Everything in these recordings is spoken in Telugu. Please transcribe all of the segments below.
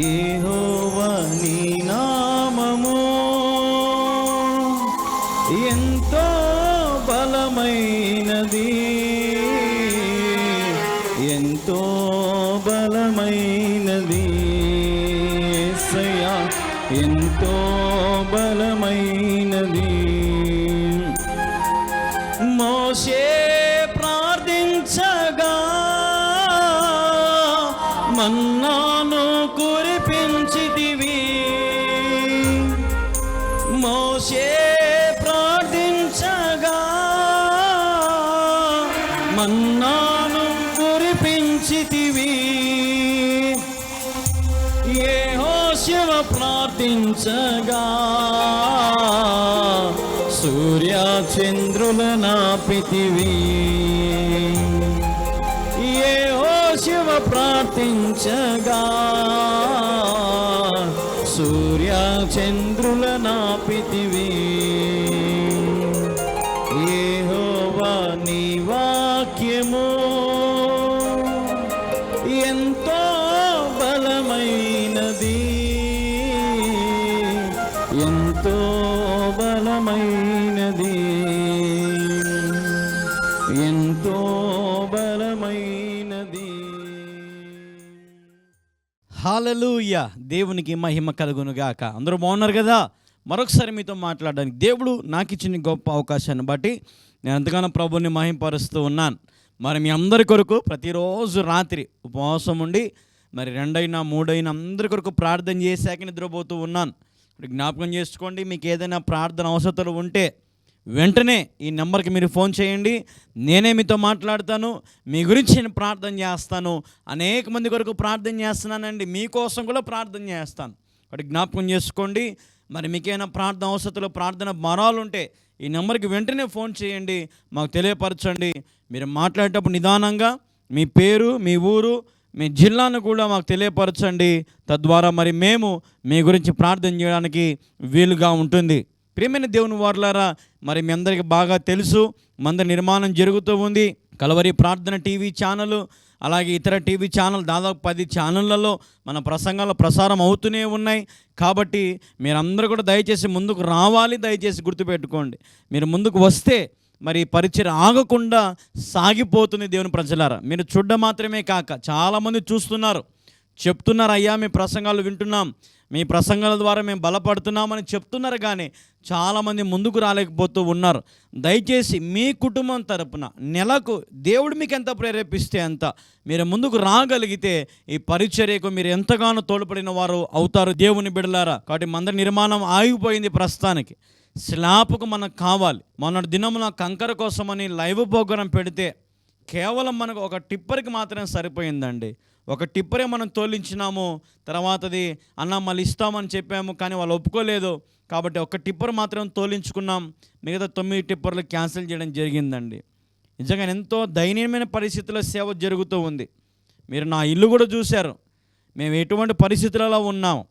యెహోవా నీ నామము. ఎంత సూర్య చంద్రుల నాపితివి ఏ ఓ శివ ప్రార్థించగా సూర్య చంద్రుల నాపితివి హాలలుయ దేవునికి మహిమ కలుగును గాక అందరూ బాగున్నారు కదా? మరొకసారి మీతో మాట్లాడడానికి దేవుడు నాకు ఇచ్చిన గొప్ప అవకాశాన్ని బట్టి నేను ఎంతగానో ప్రభుని మహింపరుస్తూ ఉన్నాను. మరి మీ అందరి కొరకు ప్రతిరోజు రాత్రి ఉపవాసం ఉండి మరి రెండైనా మూడైనా అందరి కొరకు ప్రార్థన చేశాక నిద్రపోతూ ఉన్నాను. ఇప్పుడు జ్ఞాపకం చేసుకోండి మీకు ఏదైనా ప్రార్థన అవసరతలు ఉంటే వెంటనే ఈ నెంబర్కి మీరు ఫోన్ చేయండి. నేనే మీతో మాట్లాడతాను. మీ గురించి నేను ప్రార్థన చేస్తాను. అనేక మంది కొరకు ప్రార్థన చేస్తున్నానండి. మీకోసం కూడా ప్రార్థన చేస్తాను. ఒకటి జ్ఞాపకం చేసుకోండి. మరి మీకేమైనా ప్రార్థన అవసరతలు ప్రార్థన మరాలు ఉంటే ఈ నెంబర్కి వెంటనే ఫోన్ చేయండి. మాకు తెలియపరచండి. మీరు మాట్లాడేటప్పుడు నిదానంగా మీ పేరు మీ ఊరు మీ జిల్లాను కూడా మాకు తెలియపరచండి. తద్వారా మరి మేము మీ గురించి ప్రార్థన చేయడానికి వీలుగా ఉంటుంది. ప్రియమైన దేవుని వారులారా మరి మీ అందరికీ బాగా తెలుసు మందిర నిర్మాణం జరుగుతూ ఉంది. కలవరి ప్రార్థన టీవీ ఛానల్ అలాగే ఇతర టీవీ ఛానల్ దాదాపు పది ఛానళ్ళలో మన ప్రసంగాలు ప్రసారం అవుతూనే ఉన్నాయి. కాబట్టి మీరందరూ కూడా దయచేసి ముందుకు రావాలి దయచేసి గుర్తుపెట్టుకోండి. మీరు ముందుకు వస్తే మరి పరిచయం ఆగకుండా సాగిపోతుంది దేవుని ప్రజలారా. మీరు చూడడం మాత్రమే కాక చాలామంది చూస్తున్నారు. చెప్తున్నారు అయ్యా మీ ప్రసంగాలు వింటున్నాం. మీ ప్రసంగాల ద్వారా మేము బలపడుతున్నామని చెప్తున్నారు కానీ చాలామంది ముందుకు రాలేకపోతూ ఉన్నారు. దయచేసి మీ కుటుంబం తరపున నెలకు దేవుడు మీకు ఎంత ప్రేరేపిస్తే అంత మీరు ముందుకు రాగలిగితే ఈ పరిచర్యకు మీరు ఎంతగానో తోడ్పడిన వారు అవుతారు దేవుని బిడలారా కాబట్టి మంద నిర్మాణం ఆగిపోయింది ప్రస్తుతానికి. స్లాబ్కు మనకు కావాలి. మొన్నటి దినమున కంకర కోసమని లైవ్ ప్రోగ్రాం పెడితే కేవలం మనకు ఒక టిప్పర్కి మాత్రమే సరిపోయిందండి. ఒక టిప్పరే మనం తోలించినాము తర్వాతది అన్న మళ్ళీ ఇస్తామని చెప్పాము కానీ వాళ్ళు ఒప్పుకోలేదు. కాబట్టి ఒక టిప్పర్ మాత్రం తోలించుకున్నాం. మిగతా తొమ్మిది టిప్పర్లు క్యాన్సిల్ చేయడం జరిగిందండి. నిజంగా ఎంతో దయనీయమైన పరిస్థితుల్లో సేవ జరుగుతూ ఉంది. మీరు నా ఇల్లు కూడా చూశారు. మేము ఎటువంటి పరిస్థితులలో ఉన్నాం.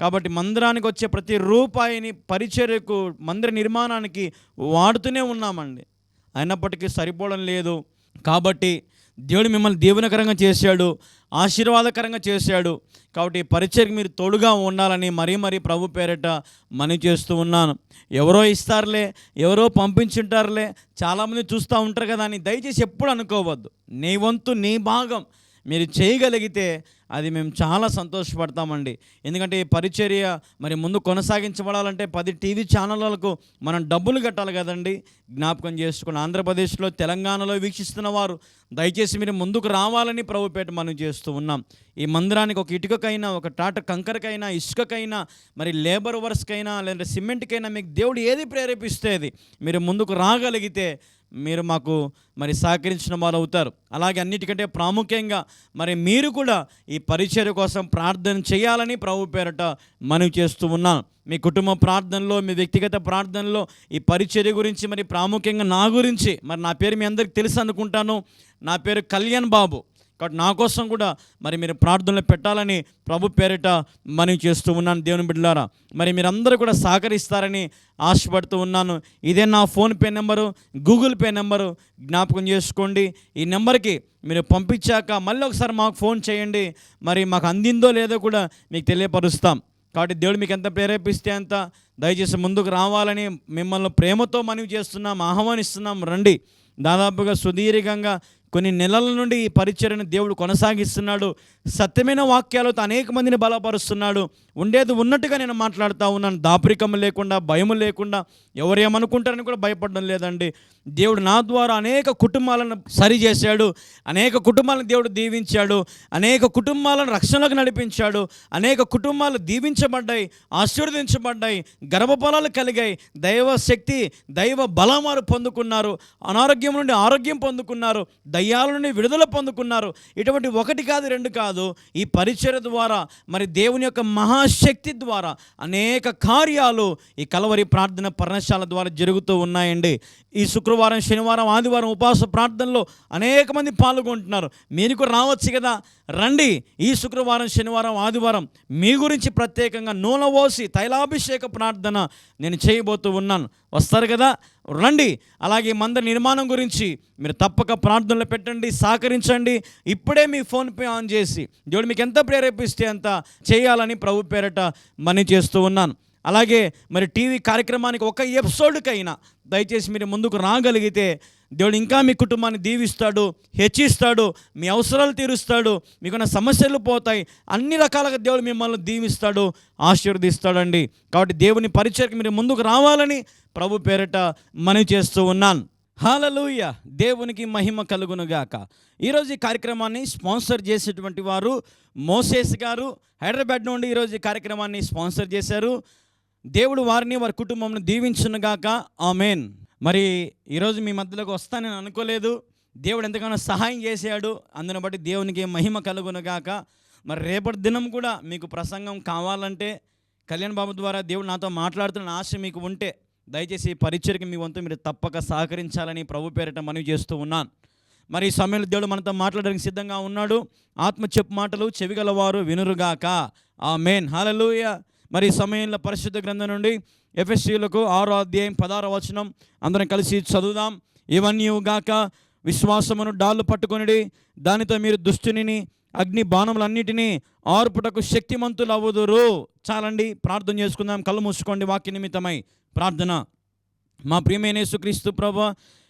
కాబట్టి మందిరానికి వచ్చే ప్రతి రూపాయిని పరిచర్యకు మందిర నిర్మాణానికి వాడుతూనే ఉన్నామండి. అయినప్పటికీ సరిపోవడం లేదు. కాబట్టి దేవుడు మిమ్మల్ని దీవెనకరంగా చేశాడు ఆశీర్వాదకరంగా చేశాడు. కాబట్టి ఈ పరిచయకు మీరు తోడుగా ఉండాలని మరీ మరీ ప్రభు పేరిట మనీ చేస్తూ ఉన్నాను. ఎవరో ఇస్తారులే ఎవరో పంపించుంటారులే చాలామంది చూస్తూ ఉంటారు కదా అని దయచేసి ఎప్పుడు అనుకోవద్దు. నీ వంతు నీ భాగం మీరు చేయగలిగితే అది మేము చాలా సంతోషపడతామండి. ఎందుకంటే ఈ పరిచర్య మరి ముందు కొనసాగించబడాలంటే పది టీవీ ఛానళ్ళకు మనం డబ్బులు కట్టాలి కదండి. జ్ఞాపకం చేసుకుని ఆంధ్రప్రదేశ్లో తెలంగాణలో వీక్షిస్తున్న వారు దయచేసి మీరు ముందుకు రావాలని ప్రభుపేట మనం చేస్తూ ఉన్నాం. ఈ మందిరానికి ఒక ఇటుకకైనా ఒక టాట కంకరకైనా ఇసుకకైనా మరి లేబర్ వర్క్స్కైనా లేదంటే సిమెంట్కైనా మీకు దేవుడు ఏది ప్రేరేపిస్తే అది మీరు ముందుకు రాగలిగితే మీరు మాకు మరి సహకరించిన వారు అవుతారు. అలాగే అన్నిటికంటే ప్రాముఖ్యంగా మరి మీరు కూడా ఈ పరిచర్య కోసం ప్రార్థన చేయాలని ప్రభు పేరట మనవి చేస్తూ ఉన్నాను. మీ కుటుంబ ప్రార్థనలో మీ వ్యక్తిగత ప్రార్థనలో ఈ పరిచర్య గురించి మరి ప్రాముఖ్యంగా నా గురించి మరి నా పేరు మీ అందరికి తెలుసు అనుకుంటాను. నా పేరు కళ్యాణ్ బాబు. కాబట్టి నా కోసం కూడా మరి మీరు ప్రార్థనలు పెట్టాలని ప్రభు పేరిట మనవి చేస్తూ ఉన్నాను దేవుని బిడ్డలారా. మరి మీరందరూ కూడా సహకరిస్తారని ఆశపడుతూ ఉన్నాను. ఇదే నా PhonePe number Google Pay number జ్ఞాపకం చేసుకోండి. ఈ నెంబర్కి మీరు పంపించాక మళ్ళీ ఒకసారి మాకు ఫోన్ చేయండి. మరి మాకు అందిందో లేదో కూడా మీకు తెలియపరుస్తాం. కాబట్టి దేవుడు మీకు ఎంత ప్రేరేపిస్తే అంత దయచేసి ముందుకు రావాలని మిమ్మల్ని ప్రేమతో మనవి చేస్తున్నాం ఆహ్వానిస్తున్నాం. రండి. దాదాపుగా సుదీర్ఘంగా కొన్ని నెలల నుండి ఈ పరిచర్యను దేవుడు కొనసాగిస్తున్నాడు. సత్యమైన వాక్యాలతో అనేక మందిని బలపరుస్తున్నాడు. ఉండేది ఉన్నట్టుగా నేను మాట్లాడుతూ ఉన్నాను. దాపరికం లేకుండా భయం లేకుండా ఎవరు ఏమనుకుంటారని కూడా భయపడడం లేదండి. దేవుడు నా ద్వారా అనేక కుటుంబాలను సరిచేశాడు అనేక కుటుంబాలను దేవుడు దీవించాడు. అనేక కుటుంబాలను రక్షణలోకి నడిపించాడు. అనేక కుటుంబాలు దీవించబడ్డాయి ఆశీర్వదించబడ్డాయి గర్భఫలాలు కలిగాయి. దైవ శక్తి దైవ బలం వారు పొందుకున్నారు. అనారోగ్యం నుండి ఆరోగ్యం పొందుకున్నారు. దయ్యాల నుండి విడుదల పొందుకున్నారు. ఇటువంటి ఒకటి కాదు రెండు కాదు. ఈ పరిచయ ద్వారా మరి దేవుని యొక్క మహా శక్తి ద్వారా అనేక కార్యాలు ఈ కలవరి ప్రార్థన పర్ణశాల ద్వారా జరుగుతూ ఉన్నాయండి. ఈ శుక్రవారం శనివారం ఆదివారం ఉపవాస ప్రార్థనలో అనేక మంది పాల్గొంటున్నారు. మీరు కూడా రావచ్చు కదా? రండి. ఈ శుక్రవారం శనివారం ఆదివారం మీ గురించి ప్రత్యేకంగా నూనె పోసి తైలాభిషేక ప్రార్థన నేను చేయబోతూ ఉన్నాను. వస్తారు కదా? రండి. అలాగే మంద నిర్మాణం గురించి మీరు తప్పక ప్రార్థనలు పెట్టండి సహకరించండి. ఇప్పుడే మీ ఫోన్పే ఆన్ చేసి దేవుడు మీకు ఎంత ప్రేరేపిస్తే అంత చేయాలని ప్రభు పేరట మనీ చేస్తూ ఉన్నాను. అలాగే మరి టీవీ కార్యక్రమానికి ఒక ఎపిసోడ్కైనా దయచేసి మీరు ముందుకు రాగలిగితే దేవుడు ఇంకా మీ కుటుంబాన్ని దీవిస్తాడు హెచ్చిస్తాడు మీ అవసరాలు తీరుస్తాడు మీకున్న సమస్యలు పోతాయి అన్ని రకాలుగా దేవుడు మిమ్మల్ని దీవిస్తాడు ఆశీర్వదిస్తాడండి. కాబట్టి దేవుని పరిచయకు మీరు ముందుకు రావాలని ప్రభు పేరిట మనవి చేస్తూ ఉన్నాను. హాలలుయ దేవునికి మహిమ కలుగునుగాక. ఈరోజు ఈ కార్యక్రమాన్ని స్పాన్సర్ చేసేటువంటి వారు మోసేస్ గారు హైదరాబాద్ నుండి ఈరోజు ఈ కార్యక్రమాన్ని స్పాన్సర్ చేశారు. దేవుడు వారిని వారి కుటుంబంను దీవించునుగాక. ఆమెన్. మరి ఈరోజు మీ మధ్యలోకి వస్తానని అనుకోలేదు. దేవుడు ఎంతగానో సహాయం చేశాడు. అందుని బట్టి దేవునికి మహిమ కలుగునుగాక. మరి రేపటి దినం కూడా మీకు ప్రసంగం కావాలంటే కళ్యాణ్ బాబు ద్వారా దేవుడు నాతో మాట్లాడుతున్న ఆశ మీకు ఉంటే దయచేసి ఈ పరిచయకి మీ వంతు మీరు తప్పక సహకరించాలని ప్రభు పేరిట మనవి చేస్తూ ఉన్నాను. మరి ఈ సమయంలో దేవుడు మనతో మాట్లాడడానికి సిద్ధంగా ఉన్నాడు. ఆత్మ చెప్పు మాటలు చెవిగలవారు వినురుగాక. ఆ మెయిన్ హాలలుయ మరి సమయంలో పరిశుద్ధ గ్రంథం నుండి ఎఫ్ఎస్సీలకు ఆరో అధ్యాయం పదార వచనం అందరం కలిసి చదువుదాం. ఇవన్నీ గాక విశ్వాసమును డాళ్ళు పట్టుకొనిడి దానితో మీరు దుష్టుని అగ్ని బాణములన్నిటినీ ఆర్పుటకు శక్తిమంతులు అవ్వదురు చాలండి ప్రార్థన చేసుకుందాం. కళ్ళు మూసుకోండి వాక్య నిమిత్తమై ప్రార్థన. మా ప్రియమైన యేసుక్రీస్తు ప్రభా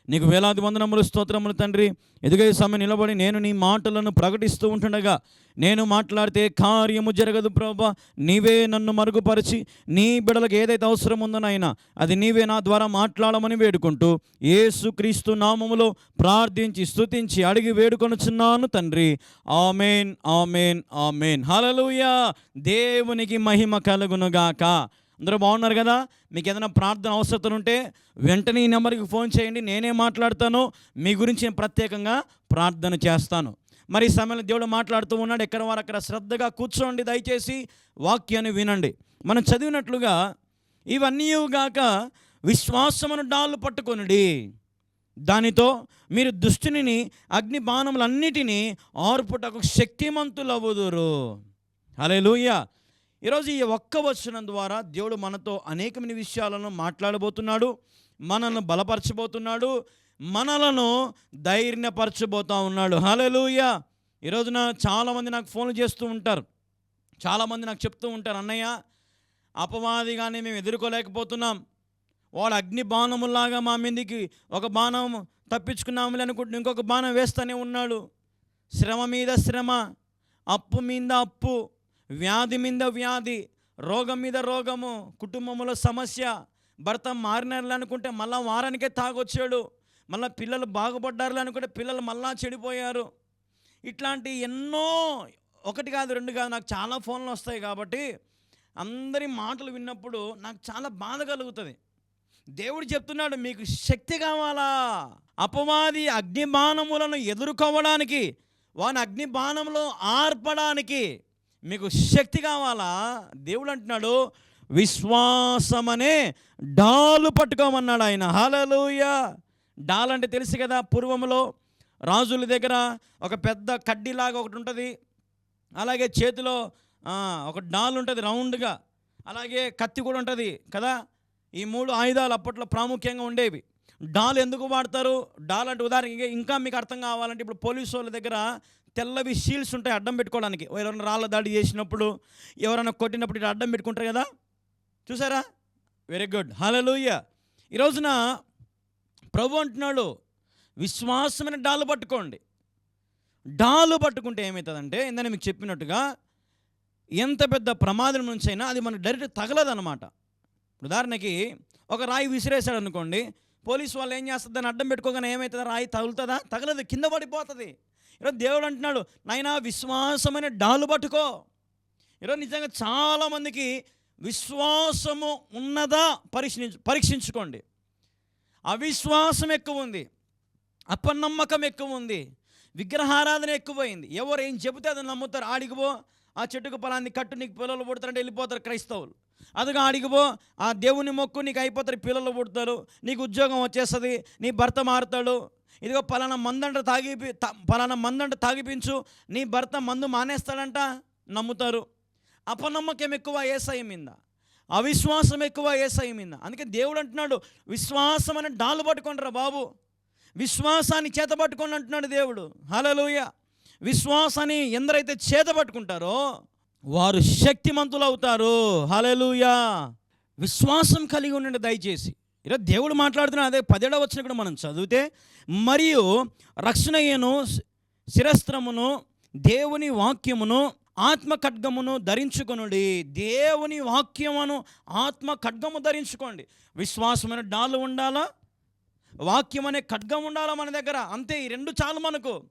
నీకు వేలాది వందనములు స్తోత్రములు తండ్రి. ఎదుగే సమయం నిలబడి నేను నీ మాటలను ప్రకటిస్తూ ఉంటుండగా నేను మాట్లాడితే కార్యము జరగదు ప్రభా. నీవే నన్ను మరుగుపరిచి నీ బిడలకు ఏదైతే అవసరం ఉందో నాయనా అది నీవే నా ద్వారా మాట్లాడమని వేడుకుంటూ ఏసుక్రీస్తు నామములో ప్రార్థించి స్తుతించి అడిగి వేడుకొనుచున్నాను తండ్రి. Amen amen amen. హలలుయా దేవునికి మహిమ కలుగునుగాక. అందరూ బాగున్నారు కదా? మీకు ఏదైనా ప్రార్థన అవసరం ఉంటే వెంటనే ఈ నెంబర్కి ఫోన్ చేయండి. నేనే మాట్లాడతాను. మీ గురించి నేను ప్రత్యేకంగా ప్రార్థన చేస్తాను. మరి సమయంలో దేవుడు మాట్లాడుతూ ఉన్నాడు. ఎక్కడ వారు అక్కడ శ్రద్ధగా కూర్చోండి దయచేసి వాక్యాన్ని వినండి. మనం చదివినట్లుగా ఇవన్నీ గాక విశ్వాసమును డాళ్ళు పట్టుకొనుడి. దానితో మీరు దుష్టుని అగ్ని బాణములన్నిటినీ ఆర్పుటకు శక్తిమంతులవుదురు లూయ ఈరోజు ఈ ఒక్క వచనం ద్వారా దేవుడు మనతో అనేకమైన విషయాలను మాట్లాడబోతున్నాడు మనల్ని బలపరచబోతున్నాడు మనలను ధైర్యపరచబోతూ ఉన్నాడు. హలలుయ ఈరోజున చాలామంది నాకు ఫోన్లు చేస్తూ ఉంటారు. చాలామంది నాకు చెప్తూ ఉంటారు అన్నయ్య అపవాదిగానే మేము ఎదుర్కోలేకపోతున్నాం. వాడు అగ్ని బాణములాగా మా మీదకి ఒక బాణం తప్పించుకున్నాములే అనుకుంటున్నా ఇంకొక బాణం వేస్తూనే ఉన్నాడు. శ్రమ మీద శ్రమ అప్పు మీద అప్పు వ్యాధి మీద వ్యాధి రోగం మీద రోగము కుటుంబంలో సమస్య భర్త మారినారు అనుకుంటే మళ్ళా వారానికే తాగొచ్చాడు. మళ్ళీ పిల్లలు బాగుపడ్డారు అనుకుంటే పిల్లలు మళ్ళా చెడిపోయారు. ఇట్లాంటి ఎన్నో ఒకటి కాదు రెండు కాదు నాకు చాలా ఫోన్లు వస్తాయి కాబట్టి అందరి మాటలు విన్నప్పుడు నాకు చాలా బాధ కలుగుతుంది. దేవుడు చెప్తున్నాడు మీకు శక్తి కావాలా? అపవాది అగ్నిబాణములను ఎదుర్కోవడానికి వాని అగ్నిబాణంలో ఆర్పడానికి మీకు శక్తి కావాలా? దేవుడు అంటున్నాడు విశ్వాసమనే డాలు పట్టుకోమన్నాడు ఆయన. హలలుయ డాల్ అంటే తెలుసు కదా పూర్వంలో రాజుల దగ్గర ఒక పెద్ద కడ్డీలాగా ఒకటి ఉంటుంది. అలాగే చేతిలో ఒక డాల్ ఉంటుంది రౌండ్గా. అలాగే కత్తి కూడా ఉంటుంది కదా. ఈ మూడు ఆయుధాలు అప్పట్లో ప్రాముఖ్యంగా ఉండేవి. డాల్ ఎందుకు వాడతారు? డాల్ అంటే ఉదాహరణ ఇంకా మీకు అర్థం కావాలంటే ఇప్పుడు పోలీసు వాళ్ళ దగ్గర తెల్లవి షీల్డ్స్ ఉంటాయి అడ్డం పెట్టుకోవడానికి. ఎవరైనా రాళ్ళ దాడి చేసినప్పుడు ఎవరైనా కొట్టినప్పుడు ఇటు అడ్డం పెట్టుకుంటారు కదా? చూసారా? వెరీ గుడ్ హలలుయ్య లూయ ఈరోజున ప్రభు అంటున్నాడు విశ్వాసమైన డాలు పట్టుకోండి. డాలు పట్టుకుంటే ఏమవుతుందంటే ఇందని మీకు చెప్పినట్టుగా ఎంత పెద్ద ప్రమాదం నుంచి అయినా అది మనకు డైరెక్ట్ తగలదన్నమాట. ఉదాహరణకి ఒక రాయి విసిరేశాడు అనుకోండి పోలీసు వాళ్ళు ఏం చేస్తుంది దాన్ని అడ్డం పెట్టుకోగానే ఏమవుతుందా రాయి తగులుతుందా? తగలదు కింద పడిపోతుంది. ఈరోజు దేవుడు అంటున్నాడు నైనా విశ్వాసమైన డాలు పట్టుకో. ఈరోజు నిజంగా చాలామందికి విశ్వాసము ఉన్నదా పరీక్షించు పరీక్షించుకోండి. అవిశ్వాసం ఎక్కువ ఉంది అపనమ్మకం ఎక్కువ ఉంది విగ్రహారాధన ఎక్కువైంది. ఎవరు ఏం చెబితే అది నమ్ముతారు. ఆడిగిపో ఆ చెట్టుకు పొలాన్ని కట్టు నీకు పిల్లలు పుడతారంటే వెళ్ళిపోతారు క్రైస్తవులు. అదిగా ఆడిగిపో ఆ దేవుని మొక్కు నీకు అయిపోతారు పిల్లలు పుడతారు నీకు ఉద్యోగం వచ్చేస్తుంది నీ భర్త మారుతాడు. ఇదిగో పలానా మందంట తాగి పలానా మందంట తాగిపించు నీ భర్త మందు మానేస్తాడంట నమ్ముతారు. అపనమ్మకం ఎక్కువ ఏసఐ మీద. అవిశ్వాసం ఎక్కువ ఏసఐ మీద. అందుకే దేవుడు అంటున్నాడు విశ్వాసం అని డాలు పట్టుకుంటారా బాబు. విశ్వాసాన్ని చేత పట్టుకోండి అంటున్నాడు దేవుడు. హలలోయ విశ్వాసాన్ని ఎందరైతే చేత పట్టుకుంటారో వారు శక్తిమంతులు అవుతారు హలలుయా విశ్వాసం కలిగి ఉండండి దయచేసి. ఇలా దేవుడు మాట్లాడుతున్న అదే పదేడవ వచ్చిన కూడా మనం చదివితే మరియు రక్షణయ్యను శిరస్త్రమును దేవుని వాక్యమును ఆత్మ ఖడ్గమును ధరించుకొనుడి. దేవుని వాక్యమును ఆత్మ ఖడ్గము ధరించుకోండి. విశ్వాసమైన డాలు ఉండాలా? వాక్యం అనే ఖడ్గం ఉండాలా మన దగ్గర? అంతే ఈ రెండు చాలు మనకు.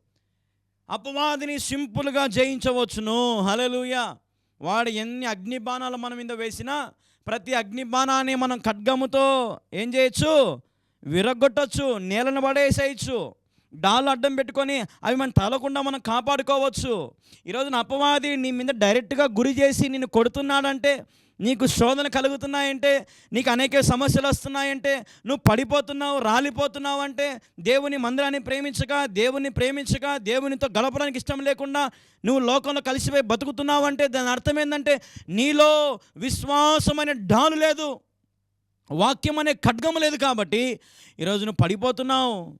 అపవాదిని సింపుల్గా జయించవచ్చును. హలలుయ వాడు ఎన్ని అగ్నిబాణాలు మన మీద వేసినా ప్రతి అగ్నిబాణాన్ని మనం ఖడ్గముతో ఏం చేయొచ్చు? విరగొట్టచ్చు నేలను పడేసేయచ్చు. డాలు అడ్డం పెట్టుకొని అవి మనం తలకుండా మనం కాపాడుకోవచ్చు. ఈరోజు అపవాది నీ మీద డైరెక్ట్గా గురి చేసి నిన్ను కొడుతున్నాడంటే నీకు శోధన కలుగుతున్నాయంటే నీకు అనేక సమస్యలు వస్తున్నాయంటే నువ్వు పడిపోతున్నావు రాలిపోతున్నావు అంటే దేవుని మందిరాన్ని ప్రేమించక దేవుని ప్రేమించక దేవునితో గడపడానికి ఇష్టం లేకుండా నువ్వు లోకంలో కలిసిపోయి బతుకుతున్నావు అంటే దాని అర్థం ఏంటంటే నీలో విశ్వాసమైన డాలు లేదు. వాక్యం అనే ఖడ్గం లేదు కాబట్టి ఈరోజు నువ్వు పడిపోతున్నావు.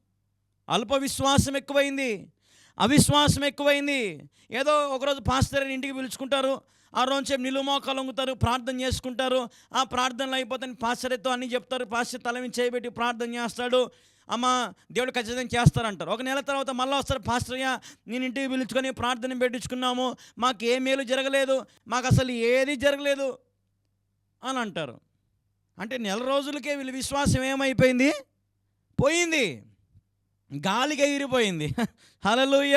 అల్ప విశ్వాసం ఎక్కువైంది. అవిశ్వాసం ఎక్కువైంది. ఏదో ఒకరోజు పాస్టర్ ఇంటికి పిలుచుకుంటారు. ఆ రోజు సేపు నిలువు వంగుతారు ప్రార్థన చేసుకుంటారు. ఆ ప్రార్థనలు అయిపోతాయి పాస్టర్తో అన్నీ చెప్తారు. పాస్టర్ తల చేయబెట్టి ప్రార్థన చేస్తాడు. అమ్మ దేవుడు ఖచ్చితంగా చేస్తారంటారు. ఒక నెల తర్వాత మళ్ళీ వస్తారు పాస్టర్య నేను ఇంటికి పిలుచుకొని ప్రార్థన పెట్టించుకున్నాము. మాకు ఏ మేలు జరగలేదు. మాకు అసలు ఏది జరగలేదు. అని అంటారు. అంటే నెల రోజులకే వీళ్ళ విశ్వాసం ఏమైపోయింది? పోయింది. గాలిగా ఎగిరిపోయింది హలలుయ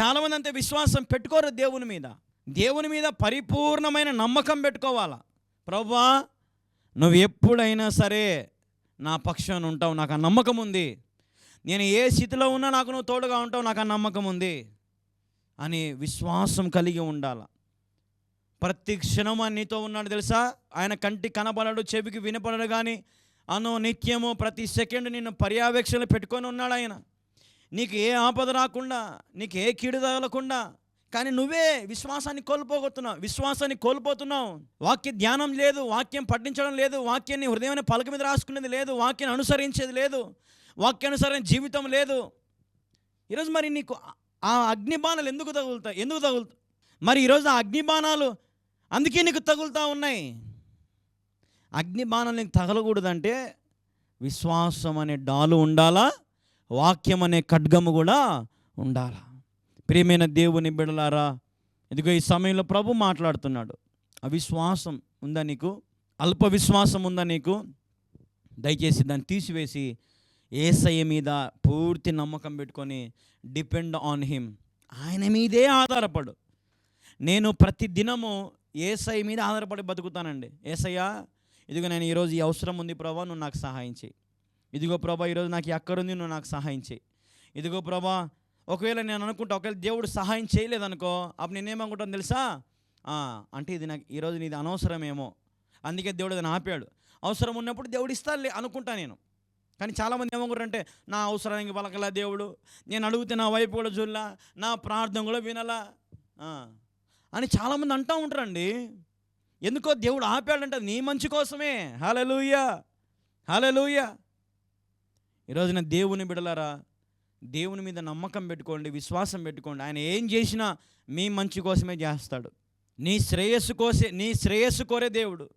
చాలామంది అంతే విశ్వాసం పెట్టుకోరు దేవుని మీద. దేవుని మీద పరిపూర్ణమైన నమ్మకం పెట్టుకోవాలా? ప్రభా నువ్వు ఎప్పుడైనా సరే నా పక్షాన ఉంటావు నాకు ఆ నమ్మకం ఉంది. నేను ఏ స్థితిలో ఉన్నా నాకు నువ్వు తోడుగా ఉంటావు నాకు ఆ నమ్మకం ఉంది అని విశ్వాసం కలిగి ఉండాల? ప్రతి క్షణం నీతో ఉన్నాడు తెలుసా? ఆయన కంటి కనబడడు చెవికి వినపడడు కానీ అను నిత్యము ప్రతి సెకండ్ నిన్ను పర్యవేక్షణ పెట్టుకొని ఉన్నాడు ఆయన. నీకు ఏ ఆపద రాకుండా నీకు ఏ కీడు తగలకుండా కానీ నువ్వే విశ్వాసాన్ని కోల్పోగొత్తున్నావు విశ్వాసాన్ని కోల్పోతున్నావు. వాక్య ధ్యానం లేదు వాక్యం పఠించడం లేదు వాక్యాన్ని హృదయమైన పలక మీద రాసుకునేది లేదు వాక్యాన్ని అనుసరించేది లేదు వాక్యానుసరణ జీవితం లేదు. ఈరోజు మరి నీకు ఆ అగ్నిబాణాలు ఎందుకు తగులుతాయి? ఎందుకు తగులుతాయి? మరి ఈరోజు ఆ అగ్నిబాణాలు అందుకే నీకు తగులుతూ ఉన్నాయి. అగ్ని బాణాలు నీకు తగలకూడదంటే విశ్వాసం అనే డాలు ఉండాలా? వాక్యం అనే ఖడ్గము కూడా ఉండాలా? ప్రియమైన దేవుని బిడలారా ఇదిగో ఈ సమయంలో ప్రభు మాట్లాడుతున్నాడు. అవిశ్వాసం ఉందా నీకు? అల్ప విశ్వాసం ఉందా నీకు? దయచేసి దాన్ని తీసివేసి ఏసయ్య మీద పూర్తి నమ్మకం పెట్టుకొని డిపెండ్ ఆన్ హిమ్. ఆయన మీదే ఆధారపడు. నేను ప్రతి దినము ఏసై మీద ఆధారపడి బతుకుతానండి. ఏసయ్యా ఇదిగో నేను ఈరోజు ఈ అవసరం ఉంది ప్రభా నువ్వు నాకు సహాయం చేయి. ఇదిగో ప్రభా ఈరోజు నాకు ఎక్కడుంది నువ్వు నాకు సహాయం చేయి. ఇదిగో ప్రభా ఒకవేళ నేను అనుకుంటా ఒకవేళ దేవుడు సహాయం చేయలేదనుకో అప్పుడు నేనేమనుకుంటాను తెలుసా? అంటే ఇది నాకు ఈరోజు నీది అనవసరమేమో. అందుకే దేవుడు దాన్ని ఆపాడు. అవసరం ఉన్నప్పుడు దేవుడు ఇస్తాలే అనుకుంటా నేను. కానీ చాలామంది ఏమనుకుంటారంటే నా అవసరానికి పలకలా దేవుడు నేను అడిగితే నా వైపు కూడా చూడలా నా ప్రార్థన కూడా వినలా. అని చాలామంది అంటూ ఉంటారండి. ఎందుకో దేవుడు ఆపాడంట నీ మంచి కోసమే. హలలుయ హలలుయ ఈరోజున దేవుని బిడలారా దేవుని మీద నమ్మకం పెట్టుకోండి విశ్వాసం పెట్టుకోండి. ఆయన ఏం చేసినా మీ మంచి కోసమే చేస్తాడు. నీ శ్రేయస్సు కోసే నీ శ్రేయస్సు కోరే దేవుడు.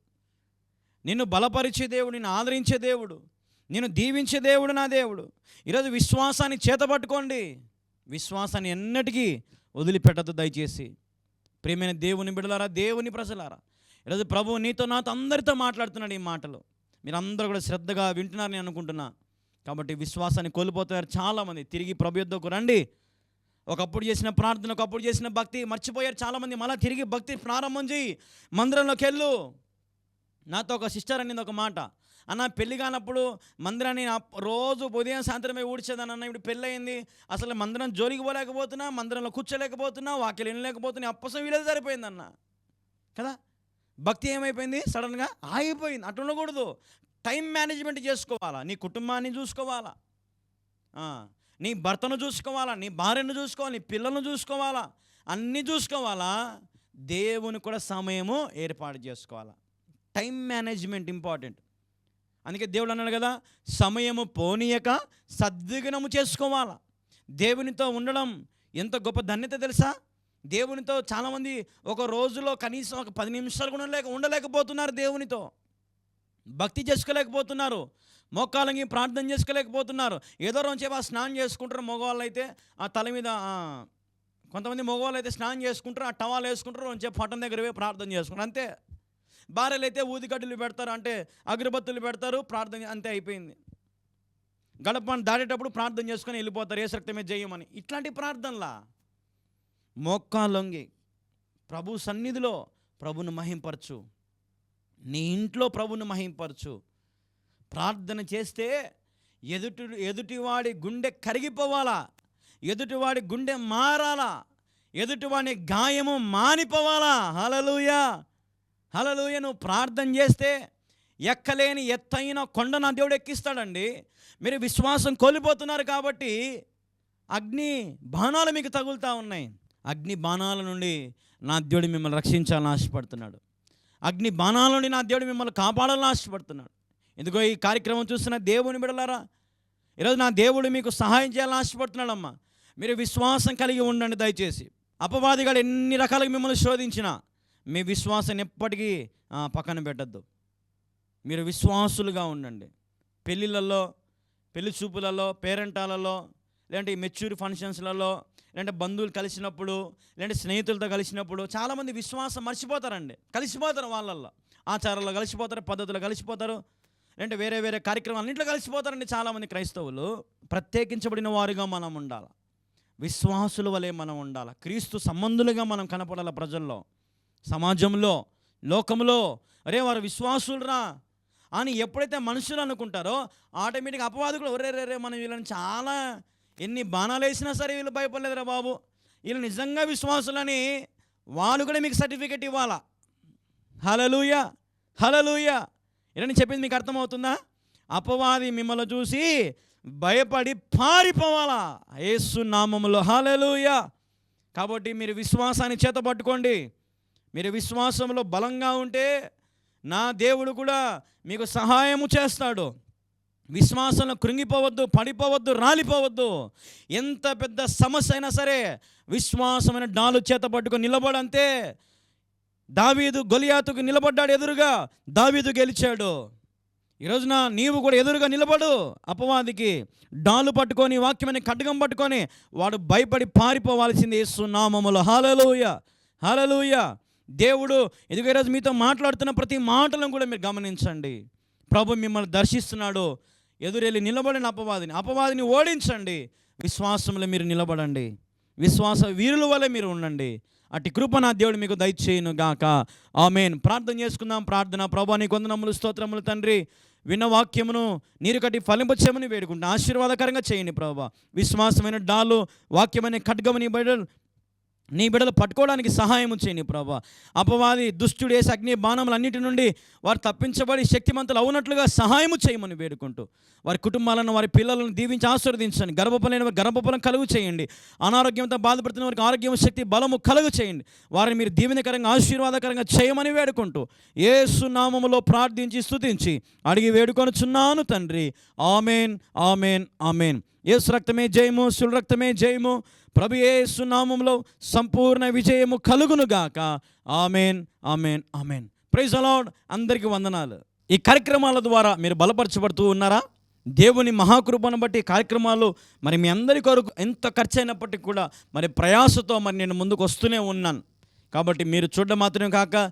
నిన్ను బలపరిచే దేవుడు నిన్ను ఆదరించే దేవుడు నిన్ను దీవించే దేవుడు నా దేవుడు. ఈరోజు విశ్వాసాన్ని చేతపట్టుకోండి. విశ్వాసాన్ని ఎన్నటికీ వదిలిపెట్టదు దయచేసి. ప్రేమైన దేవుని బిడలారా దేవుని ప్రజలారా ఈరోజు ప్రభు నీతో నాతో అందరితో మాట్లాడుతున్నాడు ఈ మాటలు. మీరందరూ కూడా శ్రద్ధగా వింటున్నారని అనుకుంటున్నా. కాబట్టి విశ్వాసాన్ని కోల్పోతున్నారు చాలామంది. తిరిగి ప్రభు యుద్ధకు రండి. ఒకప్పుడు చేసిన ప్రార్థన ఒకప్పుడు చేసిన భక్తి మర్చిపోయారు చాలామంది. మళ్ళీ తిరిగి భక్తి ప్రారంభం చేయి మందిరంలోకి వెళ్ళు. నాతో ఒక సిస్టర్ అనేది ఒక మాట. అన్న పెళ్ళి కానప్పుడు మందిరాన్ని రోజు ఉదయం సాయంత్రమే ఊడ్చేదాన్ని అన్న ఇప్పుడు పెళ్ళి అయింది అసలు మందిరం జోలికి పోలేకపోతున్నా మందిరంలో కూర్చోలేకపోతున్నా వాకిలు వినలేకపోతున్నా అప్పసం వీలేదు సరిపోయిందన్న కదా? భక్తి ఏమైపోయింది? సడన్గా ఆగిపోయింది. అటు ఉండకూడదు. టైం మేనేజ్మెంట్ చేసుకోవాలా? నీ కుటుంబాన్ని చూసుకోవాలా? నీ భర్తను చూసుకోవాలా? నీ భార్యను చూసుకోవాలి? నీ పిల్లలను చూసుకోవాలా? అన్నీ చూసుకోవాలా? దేవుని కూడా సమయము ఏర్పాటు చేసుకోవాలా? Time management important. అందుకే దేవుడు అన్నాడు కదా సమయము పోనీయక సద్విగ్నము చేసుకోవాలా? దేవునితో ఉండడం ఎంత గొప్ప ధన్యత తెలుసా? దేవునితో చాలామంది ఒక రోజులో కనీసం ఒక పది నిమిషాలు కూడా లేక ఉండలేకపోతున్నారు దేవునితో. భక్తి చేసుకోలేకపోతున్నారు. మోకాలకి ప్రార్థన చేసుకోలేకపోతున్నారు. ఏదో రోజు చెప్పి ఆ స్నానం చేసుకుంటారు మగవాళ్ళు అయితే ఆ తల మీద కొంతమంది మగవాళ్ళు అయితే స్నానం చేసుకుంటారు ఆ టవాలు వేసుకుంటారు రోజు చెప్పి దగ్గర పోయి ప్రార్థన చేసుకుంటారు అంతే. భార్యలు అయితే ఊదిగడ్డలు పెడతారు అంటే అగరబత్తులు పెడతారు ప్రార్థన అంతే అయిపోయింది. గడపను దాటేటప్పుడు ప్రార్థన చేసుకొని వెళ్ళిపోతారు ఏ శక్తమే జయమని. ఇట్లాంటి ప్రార్థనలా. మోక్కాలొంగి ప్రభు సన్నిధిలో ప్రభును మహింపరచు. నీ ఇంట్లో ప్రభును మహింపరచు. ప్రార్థన చేస్తే ఎదుటి ఎదుటివాడి గుండె కరిగిపోవాలా? ఎదుటివాడి గుండె మారాలా? ఎదుటివాడి గాయము మానిపోవాలా? హలలుయా హలలుయ నువ్వు ప్రార్థన చేస్తే ఎక్కలేని ఎత్తైన కొండ నా దేవుడు ఎక్కిస్తాడండి. మీరు విశ్వాసం కోల్పోతున్నారు కాబట్టి అగ్ని బాణాలు మీకు తగులుతూ ఉన్నాయి. అగ్ని బాణాల నుండి నా దేవుడు మిమ్మల్ని రక్షించాలని ఆశపడుతున్నాడు. అగ్ని బాణాల నుండి నా దేవుడు మిమ్మల్ని కాపాడాలని ఆశపడుతున్నాడు. ఎందుకో ఈ కార్యక్రమం చూస్తున్న దేవుని బిడలారా ఈరోజు నా దేవుడు మీకు సహాయం చేయాలని ఆశపడుతున్నాడమ్మా. మీరు విశ్వాసం కలిగి ఉండండి దయచేసి. అపవాదిగాడు ఎన్ని రకాలుగా మిమ్మల్ని శోధించినా మీ విశ్వాసం ఎప్పటికీ పక్కన పెట్టద్దు. మీరు విశ్వాసులుగా ఉండండి. పెళ్ళిళ్ళల్లో పెళ్ళి చూపులలో పేరెంటాలలో లేదంటే ఈ మెచ్యూర్ ఫంక్షన్స్లలో లేదంటే బంధువులు కలిసినప్పుడు లేదంటే స్నేహితులతో కలిసినప్పుడు చాలామంది విశ్వాసం మర్చిపోతారండి. కలిసిపోతారు వాళ్ళల్లో. ఆచారాల్లో కలిసిపోతారు పద్ధతులు కలిసిపోతారు లేదంటే వేరే వేరే కార్యక్రమాలు అన్నింటిలో కలిసిపోతారండి చాలామంది క్రైస్తవులు. ప్రత్యేకించబడిన వారుగా మనం ఉండాలి. విశ్వాసుల వలె మనం ఉండాలి. క్రీస్తు సంబంధులుగా మనం కనపడాలి ప్రజల్లో సమాజంలో లోకంలో. అరే వారు విశ్వాసులరా అని ఎప్పుడైతే మనుషులు అనుకుంటారో ఆటోమేటిక్గా అపవాదుకులు ఒరే రే రే మనం వీళ్ళని చాలా ఎన్ని బాణాలు వేసినా సరే వీళ్ళు భయపడలేదురా బాబు. వీళ్ళు నిజంగా విశ్వాసులని వాళ్ళు కూడా మీకు సర్టిఫికెట్ ఇవ్వాలా? హలలుయ హలలుయ ఇలా చెప్పింది మీకు అర్థమవుతుందా? అపవాది మిమ్మల్ని చూసి భయపడి పారిపోవాలా? యేసు నామములో హలలుయ కాబట్టి మీరు విశ్వాసాన్ని చేతపట్టుకోండి మీరు విశ్వాసంలో బలంగా ఉంటే నా దేవుడు కూడా మీకు సహాయము చేస్తాడు. విశ్వాసంలో కృంగిపోవద్దు పడిపోవద్దు రాలిపోవద్దు. ఎంత పెద్ద సమస్య అయినా సరే విశ్వాసమైన డాలు చేత పట్టుకొని నిలబడంతే దావీదు గొలియాతుకు నిలబడ్డాడు ఎదురుగా. దావీదు గెలిచాడు. ఈ రోజున నీవు కూడా ఎదురుగా నిలబడు అపవాదికి. డాలు పట్టుకొని వాక్యమని ఖడ్గం పట్టుకొని వాడు భయపడి పారిపోవాల్సింది సున్నామములు హాలలుయ హాలలుయ దేవుడు ఇదిగో ఈరోజు మీతో మాట్లాడుతున్న ప్రతి మాటలను కూడా మీరు గమనించండి. ప్రభు మిమ్మల్ని దర్శిస్తున్నాడు. ఎదురెళ్ళి నిలబడిన అపవాదిని అపవాదిని ఓడించండి. విశ్వాసంలో మీరు నిలబడండి. విశ్వాస వీరుల వల్ల మీరు ఉండండి. అటు కృప నా దేవుడు మీకు దయచేయను గాక ఆమెన్. ప్రార్థన చేసుకుందాం. ప్రార్థన. ప్రభా నీ కొందనములు స్తోత్రములు తండ్రి. విన్న వాక్యమును నీరు కట్టి ఫలింపచేయమని వేడుకుంటా ఆశీర్వాదకరంగా చేయండి ప్రభా. విశ్వాసమైన డాలు వాక్యమైన ఖడ్గమని బయట నీ బిడ్డలు పట్టుకోవడానికి సహాయం చేయని ప్రభా. అపవాది దుష్టుడు వేసి అగ్ని బాణములన్నిటి నుండి వారు తప్పించబడి శక్తిమంతులు అవునట్లుగా సహాయము చేయమని వేడుకుంటూ వారి కుటుంబాలను వారి పిల్లలను దీవించి ఆశీర్వదించండి. గర్భఫలైన వారి గర్భఫలం కలుగు చేయండి. అనారోగ్యంతో బాధపడుతున్న వారికి ఆరోగ్యం శక్తి బలము కలుగు చేయండి. వారిని మీరు దీవెనకరంగా ఆశీర్వాదకరంగా చేయమని వేడుకుంటూ ఏసునామములో ప్రార్థించి స్తుతించి అడిగి వేడుకొనుచున్నాను తండ్రి. Amen amen amen. యేసు రక్తమే జయము సుల్ రక్తమే జయము. ప్రభు ఏసు నామంలో సంపూర్ణ విజయము కలుగునుగాక ఆమెన్ ఆమెన్ ఆమెన్. ప్రైజ్ అలాడ్ అందరికీ వందనాలు. ఈ కార్యక్రమాల ద్వారా మీరు బలపరచబడుతూ ఉన్నారా? దేవుని మహాకృపను బట్టి కార్యక్రమాలు మరి మీ అందరి కొరకు ఎంత ఖర్చు అయినప్పటికీ కూడా మరి ప్రయాసతో మరి నేను ముందుకు వస్తూనే ఉన్నాను. కాబట్టి మీరు చూడడం మాత్రమే కాక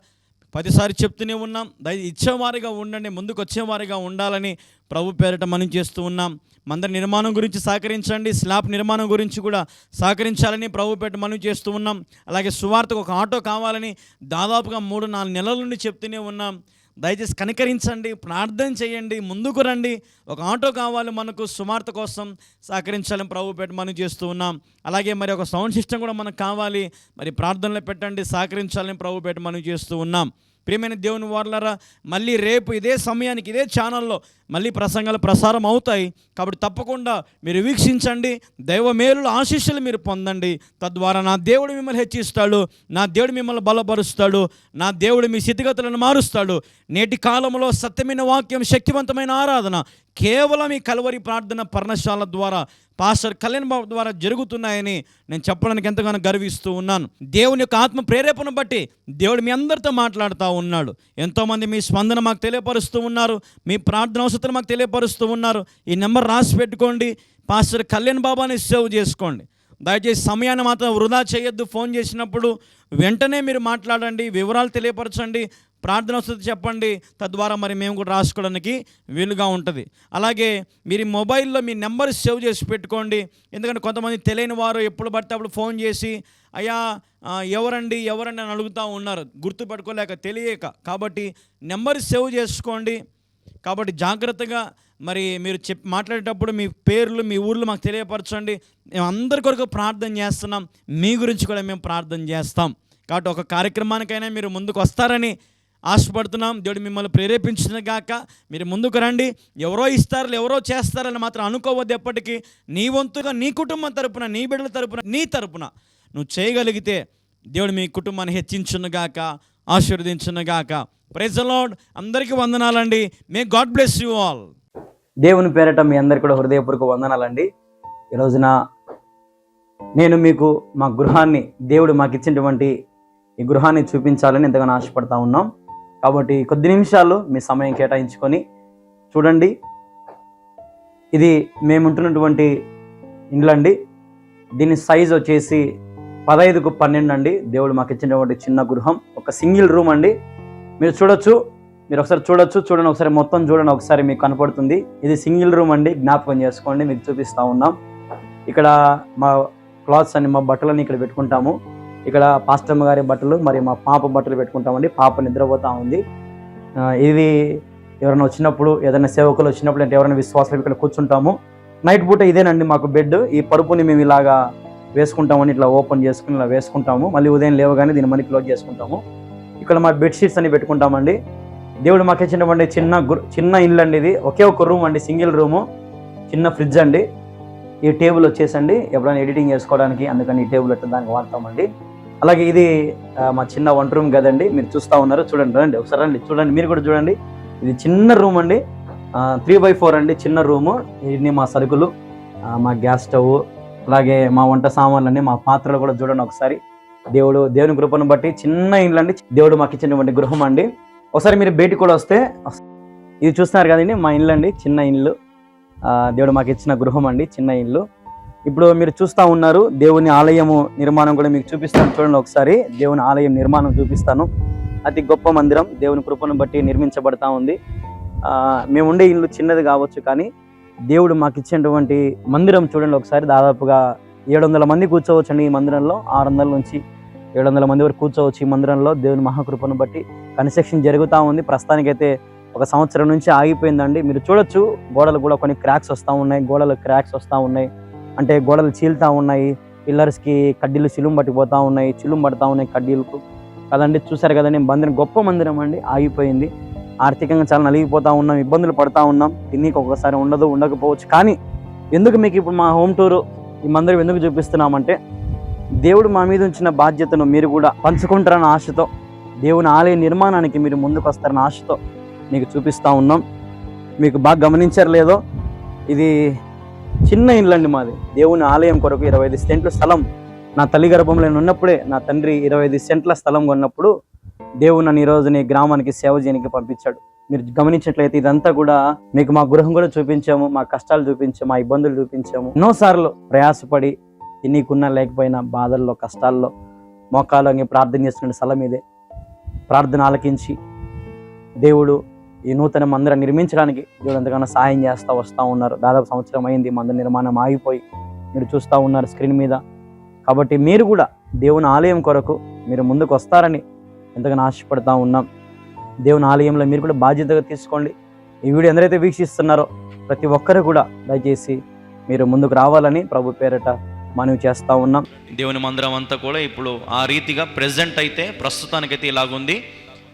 పదిసారి చెప్తూనే ఉన్నాం. దయ ఇచ్చేవారిగా ఉండండి ముందుకు వచ్చేవారిగా ఉండాలని ప్రభు పేరిట మనం చేస్తూ ఉన్నాం. మందిర నిర్మాణం గురించి సహకరించండి స్లాబ్ నిర్మాణం గురించి కూడా సహకరించాలని ప్రభు పేరిట మనం చేస్తూ ఉన్నాం. అలాగే సువార్తకు ఒక ఆటో కావాలని దాదాపుగా మూడు నాలుగు నెలల నుండి చెప్తూనే ఉన్నాం. దయచేసి కనికరించండి ప్రార్థన చేయండి ముందుకు రండి. ఒక ఆటో కావాలి మనకు సుమార్త కోసం సహకరించాలని ప్రభు పెట్టి మనం చేస్తూ ఉన్నాం. అలాగే మరి ఒక సౌండ్ సిస్టమ్ కూడా మనకు కావాలి. మరి ప్రార్థనలో పెట్టండి సహకరించాలని ప్రభు పెట్టి మనం చేస్తూ ఉన్నాం. ప్రియమైన దేవుని వార్లరా మళ్ళీ రేపు ఇదే సమయానికి ఇదే ఛానల్లో మళ్ళీ ప్రసంగాలు ప్రసారం అవుతాయి. కాబట్టి తప్పకుండా మీరు వీక్షించండి దైవ మేలుల ఆశీస్సులు మీరు పొందండి. తద్వారా నా దేవుడు మిమ్మల్ని హెచ్చిస్తాడు నా దేవుడు మిమ్మల్ని బలపరుస్తాడు నా దేవుడు మీ స్థితిగతులను మారుస్తాడు. నేటి కాలంలో సత్యమైన వాక్యం శక్తివంతమైన ఆరాధన కేవలం ఈ కలువరి ప్రార్థన పర్ణశాల ద్వారా పాస్టర్ కళ్యాణ్ బాబు ద్వారా జరుగుతున్నాయని నేను చెప్పడానికి ఎంతగానో గర్విస్తూ ఉన్నాను. దేవుని యొక్క ఆత్మ ప్రేరేపణ బట్టి దేవుడు మీ అందరితో మాట్లాడుతూ ఉన్నాడు. ఎంతోమంది మీ స్పందన మాకు తెలియపరుస్తూ ఉన్నారు మీ ప్రార్థన అవసరం మాకు తెలియపరుస్తూ ఉన్నారు. ఈ నెంబర్ రాసి పెట్టుకోండి పాస్టర్ కళ్యాణ్ బాబాని సేవ్ చేసుకోండి. దయచేసి సమయాన్ని మాత్రం వృధా చేయొద్దు. ఫోన్ చేసినప్పుడు వెంటనే మీరు మాట్లాడండి వివరాలు తెలియపరచండి. ప్రార్థన వస్తుంది చెప్పండి. తద్వారా మరి మేము కూడా రాసుకోవడానికి వీలుగా ఉంటుంది. అలాగే మీరు మొబైల్లో మీ నెంబర్ సేవ్ చేసి పెట్టుకోండి. ఎందుకంటే కొంతమంది తెలియని వారు ఎప్పుడు పడితే అప్పుడు ఫోన్ చేసి అయ్యా ఎవరండి ఎవరండి అని అడుగుతూ ఉన్నారు. గుర్తుపెట్టుకోలేక తెలియక. కాబట్టి నెంబర్ సేవ్ చేసుకోండి. కాబట్టి జాగ్రత్తగా మరి మీరు చెప్ మాట్లాడేటప్పుడు మీ పేర్లు మీ ఊర్లు మాకు తెలియపరచండి. మేము అందరి కొరకు ప్రార్థన చేస్తున్నాం. మీ గురించి కూడా మేము ప్రార్థన చేస్తాం. కాబట్టి ఒక కార్యక్రమానికైనా మీరు ముందుకు వస్తారని ఆశపడుతున్నాం. దేవుడు మిమ్మల్ని ప్రేరేపించిన గాక మీరు ముందుకు రండి. ఎవరో ఇస్తారు ఎవరో చేస్తారని మాత్రం అనుకోవద్దు ఎప్పటికీ. నీ వంతుగా నీ కుటుంబం తరపున నీ బిడ్డల తరపున నీ తరపున నువ్వు చేయగలిగితే దేవుడు మీ కుటుంబాన్ని హెచ్చించునుగాక ఆశీర్వదించునుగాక ప్రైజ్ లార్డ్ అందరికీ వందనాలండి. May God bless you all దేవుని పేరట మీ అందరికి కూడా హృదయపూర్వక వందనాలండి. ఈ రోజున నేను మీకు మా గృహాన్ని దేవుడు మాకు ఇచ్చినటువంటి ఈ గృహాన్ని చూపించాలని ఎంతగానో ఆశపడతా ఉన్నాం. కాబట్టి కొద్ది నిమిషాలు మీ సమయం కేటాయించుకొని చూడండి. ఇది మేముంటున్నటువంటి ఇండ్లండి దీని సైజ్ వచ్చేసి పదహైదుకు పన్నెండు అండి. దేవుడు మాకు ఇచ్చినటువంటి చిన్న గృహం ఒక సింగిల్ రూమ్ అండి. మీరు చూడొచ్చు మీరు ఒకసారి చూడొచ్చు చూడండి ఒకసారి మొత్తం చూడండి ఒకసారి మీకు కనపడుతుంది. ఇది సింగిల్ రూమ్ అండి జ్ఞాపకం చేసుకోండి మీకు చూపిస్తా ఉన్నాం. ఇక్కడ మా క్లాత్స్ అని మా బట్టలని ఇక్కడ పెట్టుకుంటాము. ఇక్కడ పాస్టమ్మ గారి బట్టలు మరి మా పాప బట్టలు పెట్టుకుంటామండి. పాప నిద్రపోతా ఉంది. ఇది ఎవరైనా వచ్చినప్పుడు ఏదైనా సేవకులు వచ్చినప్పుడు అంటే ఎవరైనా విశ్వాసాలు ఇక్కడ కూర్చుంటాము. నైట్ పూట ఇదేనండి మాకు బెడ్. ఈ పరుపుని మేము ఇలాగా వేసుకుంటామని ఇట్లా ఓపెన్ చేసుకుని ఇలా వేసుకుంటాము. మళ్ళీ ఉదయం లేవగానే దీన్ని మళ్ళీ క్లోజ్ చేసుకుంటాము. ఇక్కడ మా బెడ్షీట్స్ అని పెట్టుకుంటామండి. దేవుడు మాకు ఇచ్చినటువంటి చిన్న గుర్- చిన్న ఇల్లు అండి ఇది. ఒకే ఒక రూమ్ అండి సింగిల్ రూము. చిన్న ఫ్రిడ్జ్ అండి. ఈ టేబుల్ వచ్చేసండి. ఎప్పుడైనా ఎడిటింగ్ చేసుకోవడానికి అందుకని ఈ టేబుల్ అట్లా దానికి వాడతామండి. అలాగే ఇది మా చిన్న వంట రూమ్ కదండి మీరు చూస్తూ ఉన్నారు. చూడండి రండి ఒకసారి రండి చూడండి మీరు కూడా చూడండి. ఇది చిన్న రూమ్ అండి. త్రీ బై ఫోర్ అండి చిన్న రూము. ఇన్ని మా సరుకులు మా గ్యాస్ స్టవ్ అలాగే మా వంట సామాన్లన్నీ మా పాత్రలు కూడా చూడండి ఒకసారి. దేవుడు దేవుని కృపను బట్టి చిన్న ఇల్లు అండి. దేవుడు మాకు ఇచ్చినటువంటి గృహం అండి. ఒకసారి మీరు బయటికి కూడా వస్తే ఇది చూస్తున్నారు కదండి మా ఇల్లు అండి చిన్న ఇల్లు దేవుడు మాకు ఇచ్చిన గృహం అండి చిన్న ఇల్లు ఇప్పుడు మీరు చూస్తూ ఉన్నారు దేవుని ఆలయము నిర్మాణం కూడా మీకు చూపిస్తాను. చూడండి ఒకసారి దేవుని ఆలయం నిర్మాణం చూపిస్తాను. అతి గొప్ప మందిరం దేవుని కృపను బట్టి నిర్మించబడతా ఉంది. మేము ఉండే ఇల్లు చిన్నది కావచ్చు కానీ దేవుడు మాకు ఇచ్చినటువంటి మందిరం చూడండి ఒకసారి. దాదాపుగా ఏడు వందల మంది కూర్చోవచ్చు అండి ఈ మందిరంలో. ఆరు వందల నుంచి ఏడు వందల మంది వరకు కూర్చోవచ్చు ఈ మందిరంలో. దేవుని మహాకృపను బట్టి కన్స్ట్రక్షన్ జరుగుతూ ఉంది. ప్రస్తుతానికైతే ఒక సంవత్సరం నుంచి ఆగిపోయిందండి. మీరు చూడొచ్చు గోడలు కూడా కొన్ని క్రాక్స్ వస్తూ ఉన్నాయి. గోడలు క్రాక్స్ వస్తూ ఉన్నాయి. అంటే గోడలు చీలుతూ ఉన్నాయి పిల్లర్స్కి కడ్డీలు చిలుం పట్టిపోతూ ఉన్నాయి చిలుం పడతా ఉన్నాయి కడ్డీలకు కదండి చూసారు కదండి మందిరం గొప్ప మందిరం అండి ఆగిపోయింది. ఆర్థికంగా చాలా నలిగిపోతూ ఉన్నాం ఇబ్బందులు పడతా ఉన్నాం తిన్నీకి ఒక్కొక్కసారి ఉండదు ఉండకపోవచ్చు. కానీ ఎందుకు మీకు ఇప్పుడు మా హోమ్ టూరు ఈ మందిరం ఎందుకు చూపిస్తున్నామంటే దేవుడు మా మీద ఉంచిన బాధ్యతను మీరు కూడా పంచుకుంటారన్న ఆశతో దేవుని ఆలయ నిర్మాణానికి మీరు ముందుకు వస్తారన్న ఆశతో మీకు చూపిస్తూ ఉన్నాం. మీకు బాగా గమనించారు లేదో ఇది చిన్న ఇల్లు అండి మాది. దేవుని ఆలయం కొరకు ఇరవై ఐదు సెంట్ల స్థలం. నా తల్లి గర్భంలో నేను ఉన్నప్పుడే నా తండ్రి ఇరవై ఐదు సెంట్ల స్థలం కొన్నప్పుడు దేవుడు నన్ను ఈరోజు నీ గ్రామానికి సేవ చేయడానికి పంపించాడు. మీరు గమనించినట్లయితే ఇదంతా కూడా మీకు మా గృహం కూడా చూపించాము మా కష్టాలు చూపించాము మా ఇబ్బందులు చూపించాము. ఎన్నోసార్లు ప్రయాసపడి తినీకున్నా లేకపోయినా బాధల్లో కష్టాల్లో మోకాలు ప్రార్థన చేస్తున్న స్థలం ఇదే. ప్రార్థన ఆలకించి దేవుడు ఈ నూతన మందిరం నిర్మించడానికి దేవుడు ఎంతగానో సహాయం చేస్తూ వస్తూ ఉన్నారు. దాదాపు సంవత్సరం అయింది మందిర నిర్మాణం ఆగిపోయి మీరు చూస్తూ ఉన్నారు స్క్రీన్ మీద. కాబట్టి మీరు కూడా దేవుని ఆలయం కొరకు మీరు ముందుకు వస్తారని ఎంతగానో ఆశపడతా ఉన్నాం. దేవుని ఆలయంలో మీరు కూడా బాధ్యతగా తీసుకోండి. ఈ వీడియో ఎందరైతే వీక్షిస్తున్నారో ప్రతి ఒక్కరు కూడా దయచేసి మీరు ముందుకు రావాలని ప్రభు పేరట మనవి చేస్తూ ఉన్నాం. దేవుని మందిరం అంతా కూడా ఇప్పుడు ఆ రీతిగా ప్రజెంట్ అయితే ప్రస్తుతానికైతే ఇలాగుంది.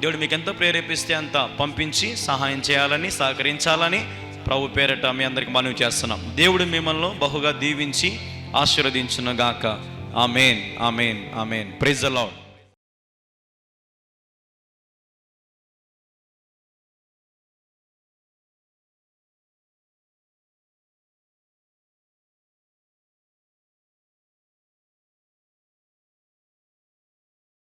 దేవుడు మీకు ఎంత ప్రేరేపిస్తే అంత పంపించి సహాయం చేయాలని సహకరించాలని ప్రభు పేరట మీ అందరికి మనవి చేస్తున్నాం. దేవుడు మిమ్మల్ని బహుగా దీవించి ఆశీర్వదించునుగాక. Amen amen amen. Praise the